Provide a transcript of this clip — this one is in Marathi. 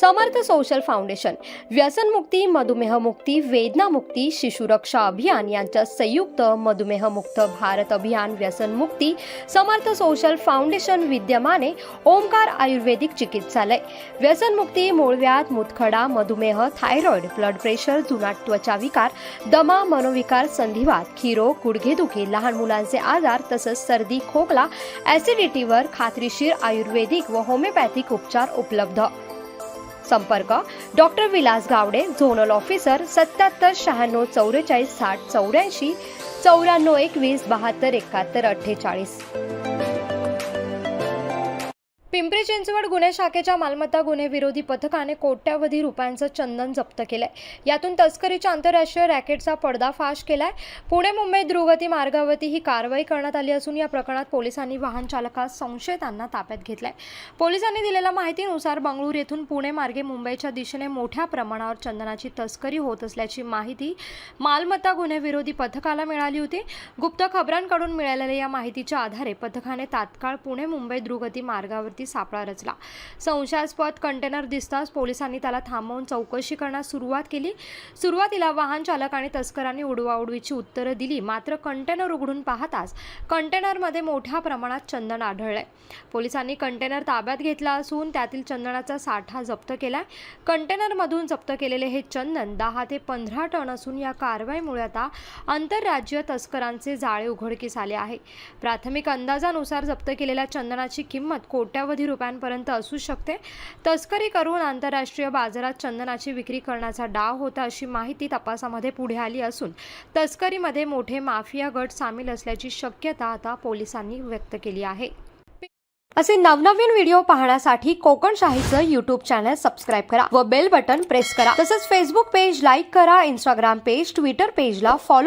समर्थ सोशल फाउंडेशन व्यसनमुक्ती मधुमेहमुक्ती वेदनामुक्ती शिशुरक्षा अभियान यांच्या संयुक्त मधुमेहमुक्त भारत अभियान व्यसनमुक्ती समर्थ सोशल फाउंडेशन विद्यमाने ओंकार आयुर्वेदिक चिकित्सालय व्यसनमुक्ती मूळव्याध मुतखडा मधुमेह थायरॉइड ब्लड प्रेशर जुनाट त्वचा विकार दमा मनोविकार संधिवात खिरो गुडघेदुखी लहान मुलांचे आजार तसंच सर्दी खोकला ॲसिडिटीवर खात्रीशीर आयुर्वेदिक व होमिओपॅथिक उपचार उपलब्ध. संपर्क. Doctor Vilas Gawade zonal officer सत्याहत्तर शहाण्णव चौवेचाळीस साठ चौऱ्याऐंशी चौऱ्याण्णव एकवीस बहात्तर एकाहत्तर अठ्ठेचाळीस. पिंपरी चिंचवड गुन्हे शाखेच्या मालमत्ता गुन्हे विरोधी पथकाने कोट्यावधी रुपयांचं चंदन जप्त केलंय. यातून तस्करीच्या आंतरराष्ट्रीय रॅकेटचा पडदाफाश केलाय. पुणे मुंबई द्रुगती मार्गावरती ही कारवाई करण्यात आली असून या प्रकरणात पोलिसांनी वाहन चालकास संशयितांना ताब्यात घेतलाय. पोलिसांनी दिलेल्या माहितीनुसार बंगळूर येथून पुणे मार्गे मुंबईच्या दिशेने मोठ्या प्रमाणावर चंदनाची तस्करी होत असल्याची माहिती मालमत्ता गुन्हे विरोधी पथकाला मिळाली होती. गुप्त खबरांकडून मिळालेल्या या माहितीच्या आधारे पथकाने तात्काळ पुणे मुंबई द्रुगती मार्गावरती सापळा रचला. संशयास्पद कंटेनर दिसताच पोलिसांनी त्याला थांबवून चौकशी करण्यास सुरुवात केली. सुरुवातीला वाहन चालक आणि तस्करांनी उडवाउडवीची उत्तरं दिली. मात्र कंटेनर उघडून पाहताच कंटेनरमध्ये मोठ्या प्रमाणात चंदन आढळलंय. पोलिसांनी कंटेनर ताब्यात घेतला असून त्यातील चंदनाचा साठा जप्त केलाय. कंटेनरमधून जप्त केलेले हे चंदन दहा ते पंधरा टन असून या कारवाईमुळे आता आंतरराज्य तस्करांचे जाळे उघडकीस आले आहे. प्राथमिक अंदाजानुसार जप्त केलेल्या चंदनाची किंमत कोट्या कोट्यावधी रुपयांपर्यंत असू शकते. तस्करी करून आंतरराष्ट्रीय बाजारात चंदनाची विक्री करण्याचा डाव होता अशी माहिती तपासामध्ये पुढे आली असून तस्करीमध्ये मोठे माफिया गट सामील असल्याची शक्यता आता पोलिसांनी व्यक्त केली आहे. असे नवनवीन व्हिडिओ पाहण्यासाठी कोकण शाहीचं युट्यूब चॅनल सबस्क्राईब करा व बेल बटन प्रेस करा. तसंच फेसबुक पेज लाईक करा इंस्टाग्राम पेज ट्विटर पेजला फॉलो